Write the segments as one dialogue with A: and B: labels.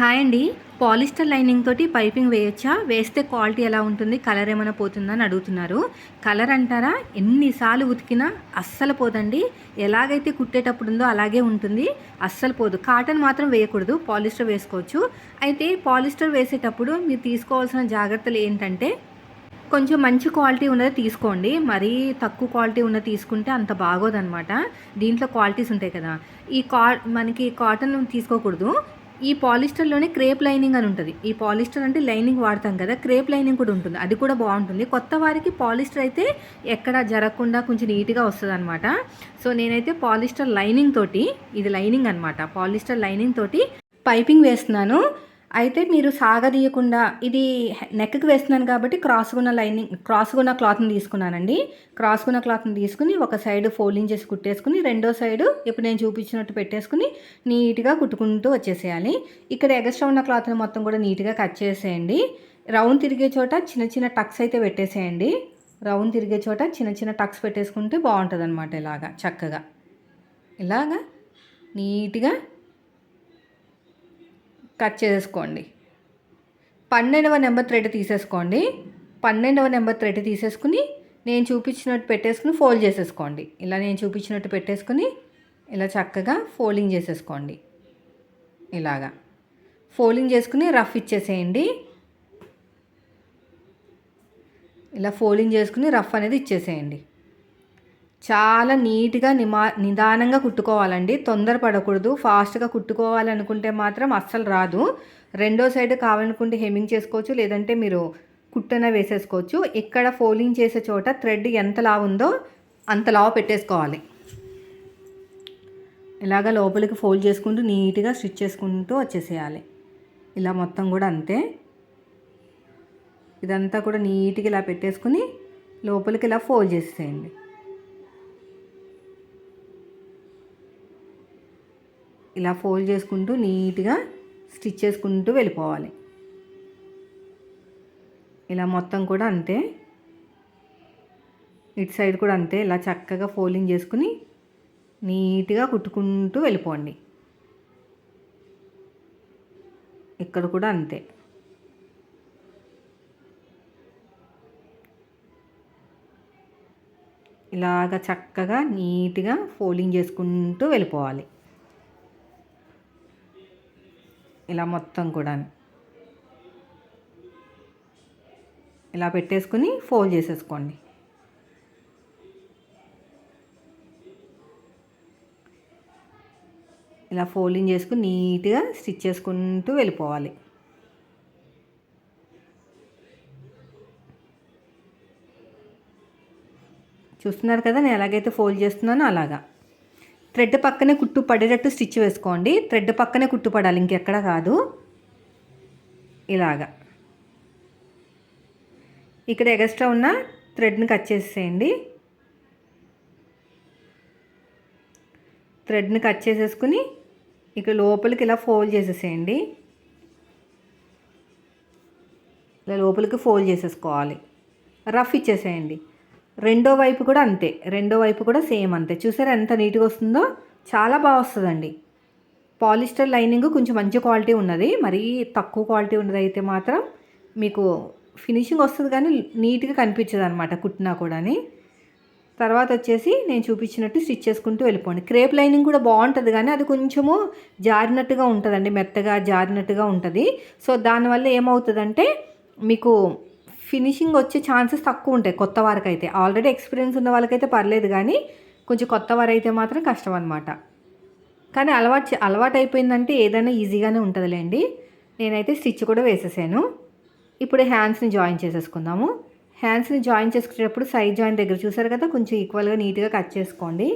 A: Hi అండి. Polyester lining తోటి piping వేయొచ్చా? వేస్తే క్వాలిటీ ఎలా ఉంటుంది? కలర్ ఏమైనా పోతుందా అని అడుగుతున్నారు. కలర్ అంటారా? ఎన్నిసార్లు ఉతికినా అస్సలు పోదండి. ఎలాగైతే కుట్టేటప్పుడు ఉందో అలాగే ఉంటుంది. అస్సలు పోదు. కాటన్ మాత్రం వేయకూడదు. పాలిస్టర్ వేసుకోవచ్చు. అయితే పాలిస్టర్ వేసేటప్పుడు మీరు తీసుకోవాల్సిన జాగ్రత్తలు ఏంటంటే కొంచెం మంచి క్వాలిటీ ఉన్నది తీసుకోండి. మరీ తక్కువ క్వాలిటీ ఉన్నది తీసుకుంటే అంత బాగోదనమాట దీంట్లో క్వాలిటీస్ ఉంటాయి కదా. ఈ కా మనకి కాటన్ తీసుకోకూడదు. ఈ పాలిస్టర్లోనే క్రేప్ లైనింగ్ అని ఉంటుంది. ఈ పాలిస్టర్ అంటే లైనింగ్ వాడతాం కదా క్రేప్ లైనింగ్ కూడా ఉంటుంది. అది కూడా బాగుంటుంది. కొత్త వారికి పాలిస్టర్ అయితే ఎక్కడ జరగకుండా కొంచెం నీట్గా వస్తుంది అనమాట సో నేనైతే పాలిస్టర్ లైనింగ్ తోటి ఇది లైనింగ్ అనమాట పాలిస్టర్ లైనింగ్ తోటి పైపింగ్ వేస్తున్నాను. అయితే మీరు సాగదీయకుండా ఇది నెక్కి వేస్తున్నాను కాబట్టి క్రాస్గున్న లైనింగ్ క్రాస్గున్న క్లాత్ని తీసుకున్నానండి. క్రాస్గున్న క్లాత్ని తీసుకుని ఒక సైడ్ ఫోల్డింగ్ చేసి కుట్టేసుకుని రెండో సైడ్ ఇప్పుడు నేను చూపించినట్టు పెట్టేసుకుని నీట్గా కుట్టుకుంటూ వచ్చేసేయాలి. ఇక్కడ ఎగస్ట్రా ఉన్న క్లాత్ని మొత్తం కూడా నీట్గా కట్ చేసేయండి. రౌండ్ తిరిగే చోట చిన్న చిన్న టక్స్ అయితే పెట్టేసేయండి. రౌండ్ తిరిగే చోట చిన్న చిన్న టక్స్ పెట్టేసుకుంటే బాగుంటుంది అనమాట ఇలాగా చక్కగా. ఇలాగా నీట్గా కట్ చేసేసుకోండి పన్నెండవ నెంబర్ థ్రెడ్ తీసేసుకోండి. పన్నెండవ నెంబర్ థ్రెడ్ తీసేసుకుని నేను చూపించినట్టు పెట్టేసుకుని ఫోల్డ్ చేసేసుకోండి. ఇలా నేను చూపించినట్టు పెట్టేసుకుని ఇలా చక్కగా ఫోల్డింగ్ చేసేసుకోండి. ఇలాగా. ఫోల్డింగ్ చేసుకుని రఫ్ ఇచ్చేసేయండి. ఇలా ఫోల్డింగ్ చేసుకుని రఫ్ అనేది ఇచ్చేసేయండి. చాలా నీట్గా నిమా నిదానంగా కుట్టుకోవాలండి. తొందరపడకూడదు. ఫాస్ట్గా కుట్టుకోవాలనుకుంటే మాత్రం అస్సలు రాదు. రెండో సైడ్ కావాలనుకుంటే హెమ్మింగ్ చేసుకోవచ్చు. లేదంటే మీరు కుట్టన వేసేసుకోవచ్చు. ఇక్కడ ఫోలింగ్ చేసే చోట థ్రెడ్ ఎంత లావు ఉందో అంత లావు పెట్టేసుకోవాలి. ఇలాగ లోపలికి ఫోల్డ్ చేసుకుంటూ నీట్గా స్టిచ్ చేసుకుంటూ వచ్చేసేయాలి. ఇలా మొత్తం కూడా అంతే. ఇదంతా కూడా నీట్గా ఇలా పెట్టేసుకుని లోపలికి ఇలా ఫోల్డ్ చేసేయండి ఇలా ఫోల్డ్ చేసుకుంటూ నీట్గా స్టిచ్ చేసుకుంటూ వెళ్ళిపోవాలి. ఇలా మొత్తం కూడా అంతే. ఇటు సైడ్ కూడా అంతే. ఇలా చక్కగా ఫోల్డింగ్ చేసుకుని నీట్గా కుట్టుకుంటూ వెళ్ళిపోండి. ఇక్కడ కూడా అంతే. ఇలాగ చక్కగా నీట్గా ఫోల్డింగ్ చేసుకుంటూ వెళ్ళిపోవాలి. ఇలా మొత్తం కూడా ఇలా పెట్టేసుకుని ఫోల్డ్ చేసేసుకోండి. ఇలా ఫోల్డింగ్ చేసుకుని నీట్గా స్టిచ్ చేసుకుంటూ వెళ్ళిపోవాలి. చూస్తున్నారు కదా నేను ఎలాగైతే ఫోల్డ్ చేస్తున్నానో అలాగా. థ్రెడ్ పక్కనే కుట్టు పడేటట్టు స్టిచ్ వేసుకోండి. థ్రెడ్ పక్కనే కుట్టు పడాలి ఇంకెక్కడ కాదు. ఇలాగా. ఇక్కడ ఎగస్ట్రా ఉన్న థ్రెడ్ని కట్ చేసేయండి. థ్రెడ్ని కట్ చేసేసుకుని ఇక్కడ లోపలికి ఇలా ఫోల్డ్ చేసేసేయండి. ఇలా లోపలికి ఫోల్డ్ చేసేసుకోవాలి. రఫ్ ఇచ్చేసేయండి. రెండో వైపు కూడా అంతే. రెండో వైపు కూడా సేమ్ అంతే. చూసారా ఎంత నీట్గా వస్తుందో? చాలా బాగా వస్తుందండి. పాలిస్టర్ లైనింగ్ కొంచెం మంచి క్వాలిటీ ఉన్నది. మరీ తక్కువ క్వాలిటీ ఉన్నది అయితే మాత్రం మీకు ఫినిషింగ్ వస్తుంది కానీ నీట్గా కనిపించదు అనమాట కుట్టినా కూడాని. తర్వాత వచ్చేసి నేను చూపించినట్టు స్టిచ్ చేసుకుంటూ వెళ్ళిపోండి. క్రేప్ లైనింగ్ కూడా బాగుంటుంది కానీ అది కొంచెము జారినట్టుగా ఉంటుందండి. మెత్తగా జారినట్టుగా ఉంటుంది. సో దానివల్ల ఏమవుతుందంటే మీకు ఫినిషింగ్ వచ్చే ఛాన్సెస్ తక్కువ ఉంటాయి కొత్త వారికి అయితే ఆల్రెడీ ఎక్స్పీరియన్స్ ఉన్న వాళ్ళకైతే పర్లేదు కానీ కొంచెం కొత్త వారు అయితే మాత్రం కష్టం అనమాట కానీ అలవాటు అలవాటు అయిపోయిందంటే ఏదైనా ఈజీగానే ఉంటుందిలేండి. నేనైతే స్టిచ్ కూడా వేసేసాను. ఇప్పుడు హ్యాండ్స్ని జాయిన్ చేసేసుకుందాము. హ్యాండ్స్ని జాయిన్ చేసుకునేటప్పుడు సైడ్ జాయిన్ దగ్గర చూసారు కదా కొంచెం ఈక్వల్గా నీట్గా కట్ చేసుకోండి.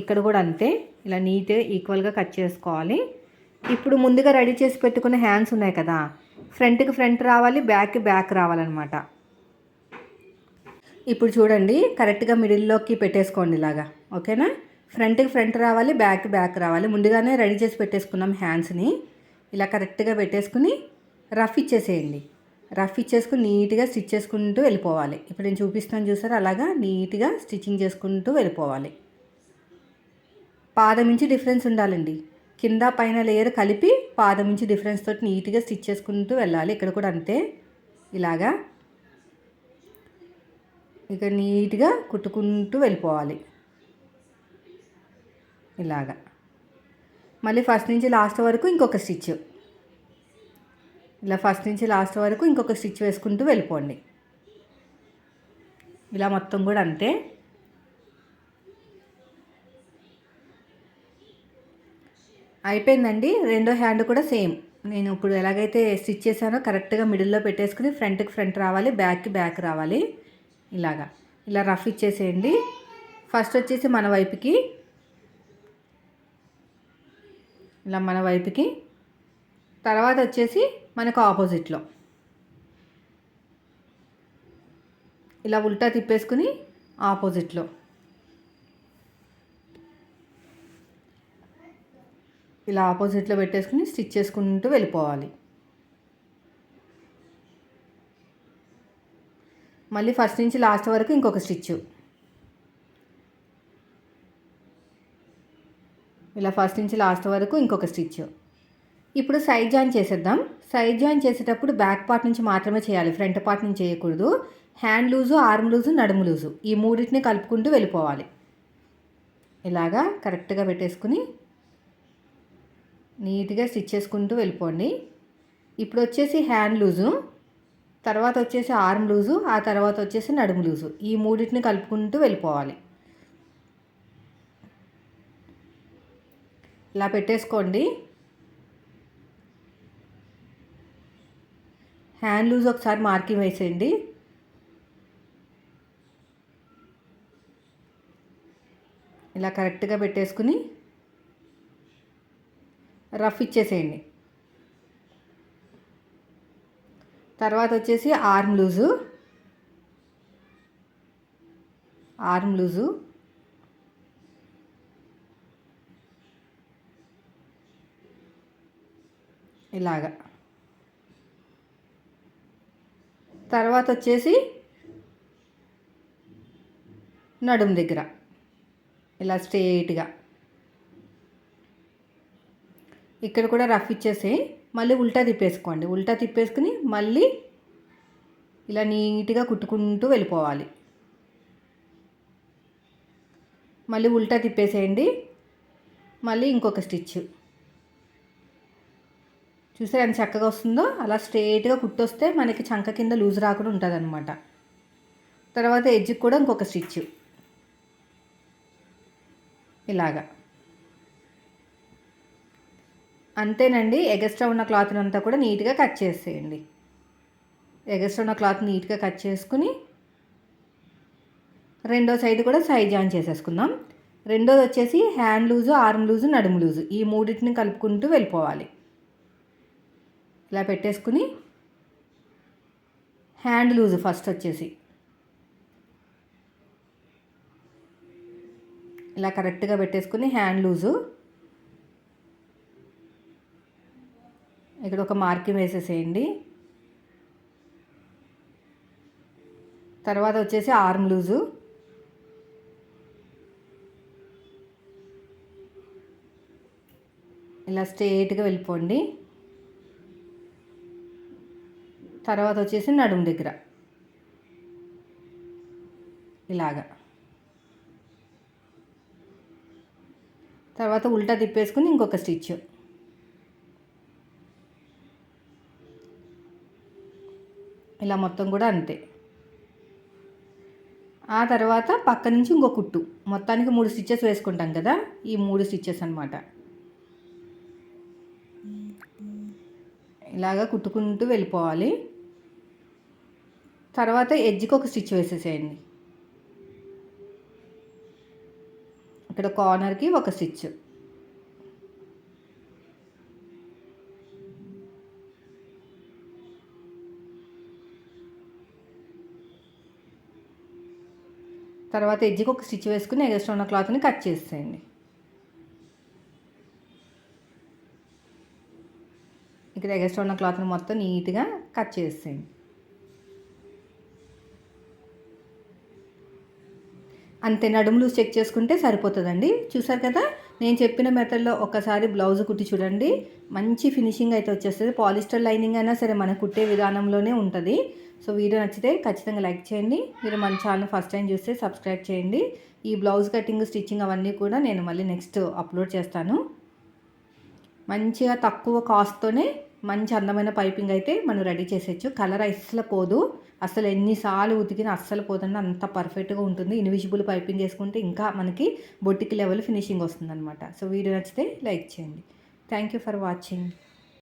A: ఇక్కడ కూడా అంతే ఇలా నీట్గా ఈక్వల్గా కట్ చేసుకోవాలి. ఇప్పుడు ముందుగా రెడీ చేసి పెట్టుకున్న హ్యాండ్స్ ఉన్నాయి కదా ఫ్రంట్కి ఫ్రంట్ రావాలి బ్యాక్కి బ్యాక్ రావాలన్నమాట. ఇప్పుడు చూడండి కరెక్ట్గా మిడిల్లోకి పెట్టేసుకోండి ఇలాగా ఓకేనా? ఫ్రంట్కి ఫ్రంట్ రావాలి బ్యాక్ బ్యాక్ రావాలి. ముందుగానే రెడీ చేసి పెట్టేసుకున్నాం హ్యాండ్స్ని. ఇలా కరెక్ట్గా పెట్టేసుకుని రఫ్ ఇచ్చేసేయండి. రఫ్ ఇచ్చేసుకుని నీట్గా స్టిచ్ చేసుకుంటూ వెళ్ళిపోవాలి. ఇప్పుడు నేను చూపిస్తాను చూసారు? అలాగా నీట్గా స్టిచ్చింగ్ చేసుకుంటూ వెళ్ళిపోవాలి. పాదం నుంచి డిఫరెన్స్ ఉండాలండి. కింద పైన లేయర్ కలిపి పాదం నుంచి డిఫరెన్స్ తోటి నీట్గా స్టిచ్ చేసుకుంటూ వెళ్ళాలి. ఇక్కడ కూడా అంతే. ఇలాగా. ఇక నీట్గా కుట్టుకుంటూ వెళ్ళిపోవాలి. ఇలాగా. మళ్ళీ ఫస్ట్ నుంచి లాస్ట్ వరకు ఇంకొక స్టిచ్ ఇలా ఫస్ట్ నుంచి లాస్ట్ వరకు ఇంకొక స్టిచ్ వేసుకుంటూ వెళ్ళిపోండి. ఇలా మొత్తం కూడా అంతే. అయిపోయిందండి. రెండో హ్యాండ్ కూడా సేమ్. నేను ఇప్పుడు ఎలాగైతే స్టిచ్ చేశానో కరెక్ట్గా మిడిల్లో పెట్టేసుకుని ఫ్రంట్కి ఫ్రంట్ రావాలి బ్యాక్కి బ్యాక్ రావాలి. ఇలాగా. ఇలా రఫ్ ఇచ్చేసేయండి. ఫస్ట్ వచ్చేసి మన వైపుకి. ఇలా మన వైపుకి. తర్వాత వచ్చేసి మనకు ఆపోజిట్లో. ఇలా ఉల్టా తిప్పేసుకుని ఆపోజిట్లో. ఇలా ఆపోజిట్లో పెట్టేసుకుని స్టిచ్ చేసుకుంటూ వెళ్ళిపోవాలి. మళ్ళీ ఫస్ట్ నుంచి లాస్ట్ వరకు ఇంకొక స్టిచ్ ఇలా ఫస్ట్ నుంచి లాస్ట్ వరకు ఇంకొక స్టిచ్ ఇప్పుడు సైడ్ జాయిన్ చేసేద్దాం. సైడ్ జాయిన్ చేసేటప్పుడు బ్యాక్ పార్ట్ నుంచి మాత్రమే చేయాలి. ఫ్రంట్ పార్ట్ నుంచి చేయకూడదు. హ్యాండ్ లూజు ఆర్మ్ లూజు నడుము లూజు. ఈ మూడింటిని కలుపుకుంటూ వెళ్ళిపోవాలి. ఇలాగా కరెక్ట్గా పెట్టేసుకుని నీట్గా స్టిచ్ చేసుకుంటూ వెళ్ళిపోండి. ఇప్పుడు వచ్చేసి హ్యాండ్ లూజు తర్వాత వచ్చేసి ఆర్మ్ లూజు ఆ తర్వాత వచ్చేసి నడుము లూజు. ఈ మూడింటిని కలుపుకుంటూ వెళ్ళిపోవాలి. ఇలా పెట్టేసుకోండి. హ్యాండ్ లూజ్ ఒకసారి మార్కింగ్ వేసేయండి. ఇలా కరెక్ట్గా పెట్టేసుకుని రఫ్ ఇచ్చేసేయండి. తర్వాత వచ్చేసి ఆర్మ్ లూజు. Arm loose. ఇలాగా. తర్వాత వచ్చేసి నడుము దగ్గర. ఇలా స్ట్రేట్గా ఇక్కడ కూడా రఫ్ ఇచ్చేసి మళ్ళీ ఉల్టా తిప్పేసుకోండి. ఉల్టా తిప్పేసుకుని మళ్ళీ ఇలా నీట్గా కుట్టుకుంటూ వెళ్ళిపోవాలి. మళ్ళీ ఉల్టా తిప్పేసేయండి. మళ్ళీ ఇంకొక స్టిచ్. చూసారు ఎంత చక్కగా వస్తుందో? అలా స్ట్రేట్గా కుట్టొస్తే మనకి చంక కింద లూజ్ రాకుండా ఉంటుంది అనమాట తర్వాత ఎడ్జ్కి కూడా ఇంకొక స్టిచ్. ఇలాగా. అంతేనండి ఎగస్ట్రా ఉన్న క్లాత్ అంతా కూడా నీట్గా కట్ చేసేయండి. ఎగస్ట్రా ఉన్న క్లాత్ నీట్గా కట్ చేసుకుని రెండో సైడ్ కూడా సైడ్ జాయిన్ చేసేసుకుందాం. రెండోది వచ్చేసి హ్యాండ్ లూజు ఆర్మ్ లూజు నడుము లూజు ఈ మూడింటిని కలుపుకుంటూ వెళ్ళిపోవాలి. ఇలా పెట్టేసుకుని హ్యాండ్ లూజు ఫస్ట్ వచ్చేసి ఇలా కరెక్ట్గా పెట్టేసుకుని హ్యాండ్ లూజు ఇక్కడ ఒక మార్కింగ్ వేసేసేయండి. తర్వాత వచ్చేసి ఆర్మ్ లూజు. ఇలా స్ట్రేట్గా వెళ్ళిపోండి. తర్వాత వచ్చేసి నడుము దగ్గర. ఇలాగా. తర్వాత ఉల్టా తిప్పేసుకుని ఇంకొక స్టిచ్. ఇలా మొత్తం కూడా అంతే. ఆ తర్వాత పక్క నుంచి ఇంకో కుట్టు. మొత్తానికి మూడు స్టిచ్చెస్ వేసుకుంటాం కదా ఈ మూడు స్టిచ్చెస్ అనమాట ఇలాగా కుట్టుకుంటూ వెళ్ళిపోవాలి. తర్వాత ఎడ్జ్కి ఒక స్టిచ్ వేసేసేయండి. ఇక్కడ కార్నర్కి ఒక స్టిచ్. తర్వాత ఎజ్జికి ఒక స్టిచ్ వేసుకుని ఎగస్ట్రా ఉన్న క్లాత్ని కట్ చేసేయండి. ఇక్కడ ఎగస్ట్రా ఉన్న క్లాత్ని మొత్తం నీట్గా కట్ చేసేయండి. అంతే నడుములు చెక్ చేసుకుంటే సరిపోతుందండి. చూసారు కదా? నేను చెప్పిన మెథడ్లో ఒకసారి బ్లౌజ్ కుట్టి చూడండి. మంచి ఫినిషింగ్ అయితే వచ్చేస్తుంది. పాలిస్టర్ లైనింగ్ అయినా సరే మనం కుట్టే విధానంలోనే ఉంటుంది. సో వీడియో నచ్చితే ఖచ్చితంగా లైక్ చేయండి. మీరు మన ఛానల్ ఫస్ట్ టైం చూస్తే సబ్స్క్రైబ్ చేయండి. ఈ బ్లౌజ్ కటింగ్ స్టిచ్చింగ్ అవన్నీ కూడా నేను మళ్ళీ నెక్స్ట్ అప్లోడ్ చేస్తాను. మంచిగా తక్కువ కాస్ట్తోనే మంచి అందమైన పైపింగ్ అయితే మనం రెడీ చేసేయచ్చు. కలర్ అస్సలు పోదు. అసలు ఎన్నిసార్లు ఉతికినా అస్సలు పోదండి. అంత పర్ఫెక్ట్గా ఉంటుంది. ఇన్విజిబుల్ పైపింగ్ చేసుకుంటే ఇంకా మనకి బొట్టికి లెవెల్ ఫినిషింగ్ వస్తుందనమాట సో వీడియో నచ్చితే లైక్ చేయండి. Thank you for watching